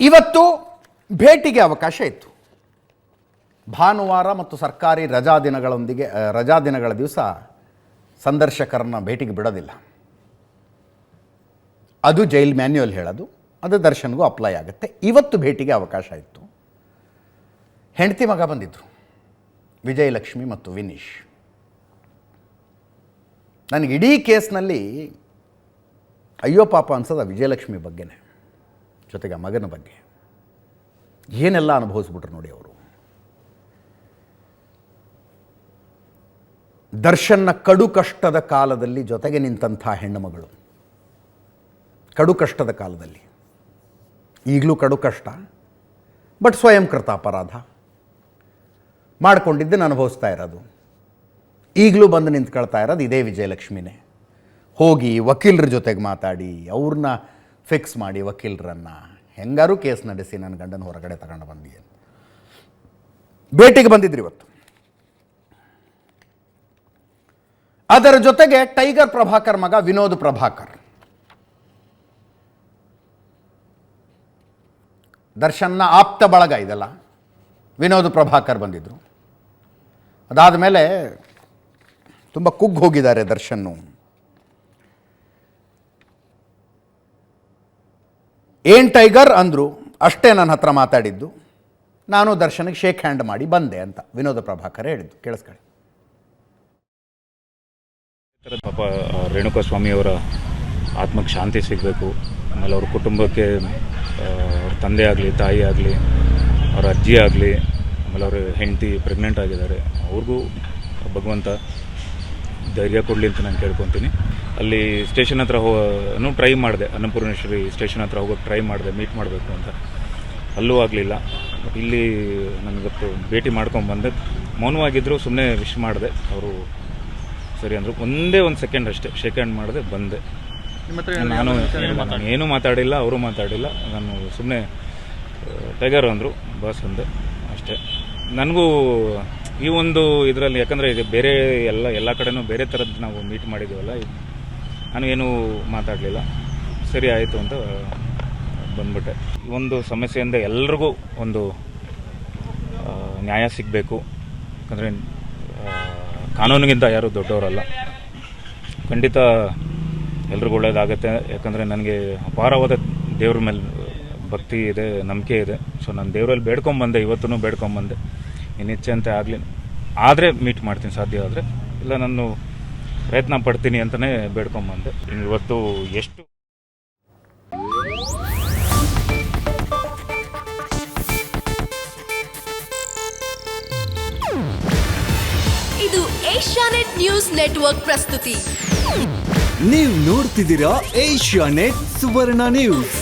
ಇವತ್ತು ಭೇಟಿಗೆ ಅವಕಾಶ ಇತ್ತು. ಭಾನುವಾರ ಮತ್ತು ಸರ್ಕಾರಿ ರಜಾ ದಿನಗಳೊಂದಿಗೆ ರಜಾ ದಿನಗಳ ದಿವಸ ಸಂದರ್ಶಕರನ್ನ ಭೇಟಿಗೆ ಬಿಡೋದಿಲ್ಲ. ಅದು ಜೈಲ್ ಮ್ಯಾನ್ಯುಯಲ್ ಹೇಳೋದು, ಅದು ದರ್ಶನ್ಗೂ ಅಪ್ಲೈ ಆಗುತ್ತೆ. ಇವತ್ತು ಭೇಟಿಗೆ ಅವಕಾಶ ಇತ್ತು. ಹೆಂಡತಿ ಮಗ ಬಂದಿದ್ದರು ವಿಜಯಲಕ್ಷ್ಮಿ ಮತ್ತು ವಿನೀಶ್. ನನಗೆ ಇಡೀ ಕೇಸ್ನಲ್ಲಿ, ಅಯ್ಯೋ ಪಾಪ ಅನ್ಸೋದು ವಿಜಯಲಕ್ಷ್ಮಿ ಬಗ್ಗೆನೇ. ಜೊತೆಗೆ ಮಗನ ಬಗ್ಗೆ. ಏನೆಲ್ಲ ಅನುಭವಿಸ್ಬಿಟ್ರು ನೋಡಿ ಅವರು. ದರ್ಶನ್ನ ಕಡು ಕಷ್ಟದ ಕಾಲದಲ್ಲಿ ಜೊತೆಗೆ ನಿಂತಹ ಹೆಣ್ಣುಮಗಳು ಕಡು ಕಷ್ಟದ ಕಾಲದಲ್ಲಿ. ಈಗಲೂ ಕಡು ಕಷ್ಟ, ಬಟ್ ಸ್ವಯಂಕೃತ ಅಪರಾಧ. ಮಾಡಿಕೊಂಡಿದ್ದನ್ನು ಅನುಭವಿಸ್ತಾ ಇರೋದು. ಈಗಲೂ ಬಂದು ನಿಂತ್ಕೊಳ್ತಾ ಇರೋದು ಇದೇ ವಿಜಯಲಕ್ಷ್ಮಿನೇ. ಹೋಗಿ ವಕೀಲರ ಜೊತೆಗೆ ಮಾತಾಡಿ ಅವ್ರನ್ನ ಫಿಕ್ಸ್ ಮಾಡಿ ವಕೀಲರನ್ನು. ಹೆಂಗಾರು ಕೇಸ್ ನಡೆಸಿ ನನ್ನ ಗಂಡನ ಹೊರಗಡೆ ತಗೊಂಡು ಬಂದಿ ಭೇಟಿಗೆ ಬಂದಿದ್ರಿ ಇವತ್ತು. ಅದರ ಜೊತೆಗೆ ಟೈಗರ್ ಪ್ರಭಾಕರ್ ಮಗ ವಿನೋದ್ ಪ್ರಭಾಕರ್. ದರ್ಶನ್ನ ಆಪ್ತ ಬಳಗ ಇದೆಲ್ಲ. ವಿನೋದ್ ಪ್ರಭಾಕರ್ ಬಂದಿದ್ದರು ಅದಾದ ಮೇಲೆ ತುಂಬ ಕುಗ್ಗಿ ಹೋಗಿದ್ದಾರೆ ದರ್ಶನ್ನು. ಏನ್ ಟೈಗರ್ ಅಂದರು ಅಷ್ಟೇ ನನ್ನ ಹತ್ರ ಮಾತಾಡಿದ್ದು. ನಾನು ದರ್ಶನಕ್ಕೆ ಶೇಕ್ ಹ್ಯಾಂಡ್ ಮಾಡಿ ಬಂದೆ ಅಂತ ವಿನೋದ ಪ್ರಭಾಕರ್ ಹೇಳಿದ್ದು. ಕೇಳಿಸ್ಕೊಳ್ಳಿ. ಪಾಪ ರೇಣುಕಾ ಸ್ವಾಮಿಯವರ ಆತ್ಮಕ್ಕೆ ಶಾಂತಿ ಸಿಗಬೇಕು. ಆಮೇಲೆ ಅವ್ರ ಕುಟುಂಬಕ್ಕೆ ಅವ್ರ ತಂದೆ ಆಗಲಿ, ತಾಯಿ ಆಗಲಿ, ಅವ್ರ ಅಜ್ಜಿ ಆಗಲಿ, ಆಮೇಲೆ ಅವ್ರ ಹೆಂಡತಿ ಪ್ರೆಗ್ನೆಂಟ್ ಆಗಿದ್ದಾರೆ. ಅವ್ರಿಗೂ ಭಗವಂತ ಧೈರ್ಯ ಕೊಡಲಿ ಅಂತ ನಾನು ಕೇಳ್ಕೊತೀನಿ. ಅಲ್ಲಿ ಸ್ಟೇಷನ್ ಹತ್ರ ಹೋಗೋನು ಟ್ರೈ ಮಾಡಿದೆ. ಅನ್ನಪೂರ್ಣೇಶ್ವರಿ ಸ್ಟೇಷನ್ ಹತ್ರ ಹೋಗೋಕ್ಕೆ ಟ್ರೈ ಮಾಡಿದೆ ಮೀಟ್ ಮಾಡಬೇಕು ಅಂತ. ಅಲ್ಲೂ ಆಗಲಿಲ್ಲ. ಇಲ್ಲಿ ನನಗತ್ತು ಭೇಟಿ ಮಾಡ್ಕೊಂಬಂದೆ ಮೌನವಾಗಿದ್ದರು ಸುಮ್ಮನೆ ವಿಶ್ ಮಾಡಿದೆ. ಅವರು ಸರಿ ಅಂದರು. ಒಂದೇ ಒಂದು ಸೆಕೆಂಡ್ ಅಷ್ಟೇ. ಶೇಕ್ ಹ್ಯಾಂಡ್ ಮಾಡಿದೆ ಬಂದೆ. ನಾನು ಏನು ಏನೂ ಮಾತಾಡಿಲ್ಲ ಅವರು ಮಾತಾಡಿಲ್ಲ. ನಾನು ಸುಮ್ಮನೆ ಟೈಗರ್ ಅಂದರು. ಬಸ್ ಅಂದೆ. ಅಷ್ಟೇ. ನನಗೂ ಈ ಒಂದು ಇದರಲ್ಲಿ ಯಾಕಂದರೆ ಇದು ಬೇರೆ ಎಲ್ಲ ಎಲ್ಲ ಕಡೆನೂ ಬೇರೆ ಥರದ್ದು ನಾವು ಮೀಟ್ ಮಾಡಿದ್ದೀವಲ್ಲ ನಾನು ಏನೂ ಮಾತಾಡಲಿಲ್ಲ. ಸರಿ ಆಯಿತು ಅಂತ ಬಂದ್ಬಿಟ್ಟೆ. ಈ ಒಂದು ಸಮಸ್ಯೆಯಿಂದ ಎಲ್ರಿಗೂ ಒಂದು ನ್ಯಾಯ ಸಿಗಬೇಕು. ಯಾಕಂದರೆ ಕಾನೂನಿಗಿಂತ ಯಾರೂ ದೊಡ್ಡವರಲ್ಲ. ಖಂಡಿತ ಎಲ್ರಿಗೂ ಒಳ್ಳೇದಾಗತ್ತೆ. ಯಾಕಂದರೆ ನನಗೆ ಅಪಾರವಾದ ದೇವ್ರ ಮೇಲೆ ಭಕ್ತಿ ಇದೆ, ನಂಬಿಕೆ ಇದೆ. ಸೊ ನಾನು ದೇವರಲ್ಲಿ ಬೇಡ್ಕೊಂಬಂದೆ ಇವತ್ತೂ ಬೇಡ್ಕೊಂಬಂದೆ. ಇನ್ನು ಆಗಲಿ ಆದರೆ ಮೀಟ್ ಮಾಡ್ತೀನಿ ಸಾಧ್ಯ ಆದರೆ. ಇಲ್ಲ ನಾನು ಪ್ರಯತ್ನ ಪಡ್ತೀನಿ ಅಂತಲೇ ಬೇಡ್ಕೊಂಬಂದೆ. ಇನ್ನು ಇವತ್ತು ಎಷ್ಟು ಇದು ಏಷ್ಯಾನೆಟ್ ನ್ಯೂಸ್ ನೆಟ್ವರ್ಕ್ ಪ್ರಸ್ತುತಿ. ನೀವು ನೋಡ್ತಿದ್ದೀರಾ ಏಷ್ಯಾನೆಟ್ ಸುವರ್ಣ ನ್ಯೂಸ್.